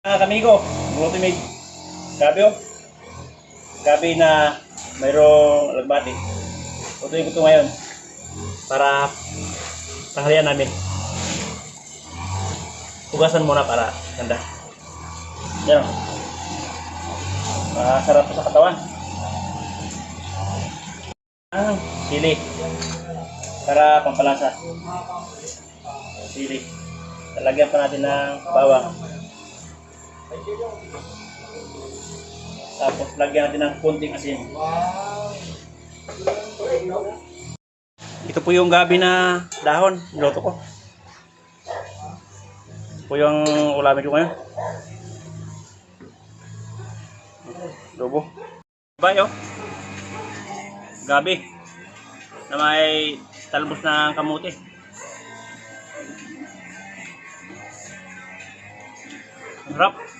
Mga kamigo, ultimate gabi oh. Gabi na mayroong lagbati. Tutuin ko ito ngayon para tanghalian namin. Hugasan muna para ganda. Yan oh. Masarap to sa katawan. Ah, sili. Para pampalasa. Sili. Talagyan pa natin ng bawang. Tapos lagyan natin ng kunting asin. Ito po yung gabi na dahon. Niloto ko. Ito po yung ulamin ko ngayon. Lobo. Bayo. Gabi. Na may talbos ng kamuti. Harap.